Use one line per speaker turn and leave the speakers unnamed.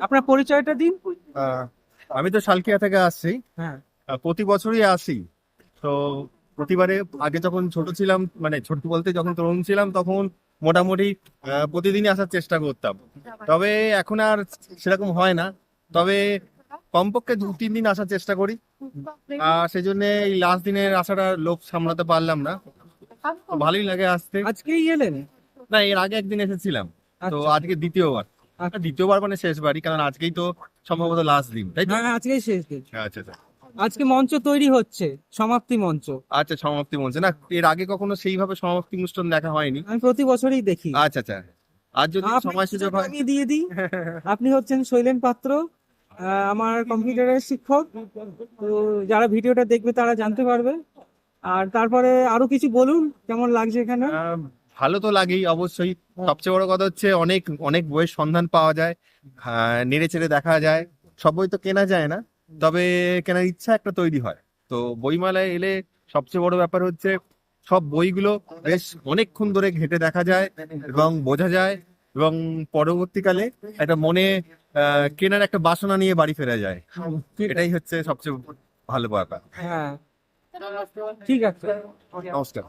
আপনার পরিচয়টা দিন।
আহ, আমি তো শালকিয়া থেকে আসছি।
হ্যাঁ।
প্রতি বছরই আসি। তো প্রতিবারে আগে যখন ছোট ছিলাম মানে ছোট বলতে যখন তরুণ ছিলাম তখন মোটামুটি প্রতিদিনই আসার চেষ্টা করতাম। তবে এখন আর সেরকম হয় না। তবে কমপক্ষে দু তিন দিন আসার চেষ্টা করি। আর সেই জন্য এই লাস্ট দিনের আসাটা লোভ সামলাতে পারলাম না। ভালোই লাগে আসতে।
আজকেই এলেন?
না এর আগে একদিন এসেছিলাম। তো
আচ্ছা।
আজকে দ্বিতীয়বার। দ্বিতীয়বার মানে শেষবারই কারণ আজকেই তো সম্ভবত লাস্ট দিন তাই তো?
হ্যাঁ আজকেই শেষ দিন।
আচ্ছা আচ্ছা।
আজকে মঞ্চ তৈরি হচ্ছে সমাপ্তি মঞ্চ।
আচ্ছা সমাপ্তি মঞ্চে। না এর আগে কখনো সেইভাবে সমাপ্তি অনুষ্ঠান দেখা হয়নি।
আমি প্রতি বছরই দেখি।
আচ্ছা আচ্ছা। আর যদি সময় সুযোগ হয়
আমি দিয়ে দিই। আপনি হচ্ছেন শৈলেন পাত্র আহ, আমার কম্পিউটারের শিক্ষক। তো যারা ভিডিওটা দেখবে তারা জানতে পারবে। আর তারপরে আরও কিছু বলুন কেমন লাগছে এখানে?
ভালো তো লাগেই অবশ্যই। সবচেয়ে বড় কথা হচ্ছে অনেক অনেক বইয়ের সন্ধান পাওয়া যায় আহ, নেড়ে চেড়ে দেখা যায়। সব বই তো কেনা যায় না তবে কেনার ইচ্ছা একটা তৈরি হয়। তো বইমেলায় এলে সবচেয়ে বড় ব্যাপার হচ্ছে সব বইগুলো বেশ অনেকক্ষণ ধরে ঘেটে দেখা যায় এবং বোঝা যায় এবং পরবর্তীকালে একটা মনে কেনার একটা বাসনা নিয়ে বাড়ি ফেরা যায়। এটাই হচ্ছে সবচেয়ে ভালো ব্যাপার।
হ্যাঁ। ঠিক আছে।
নমস্কার।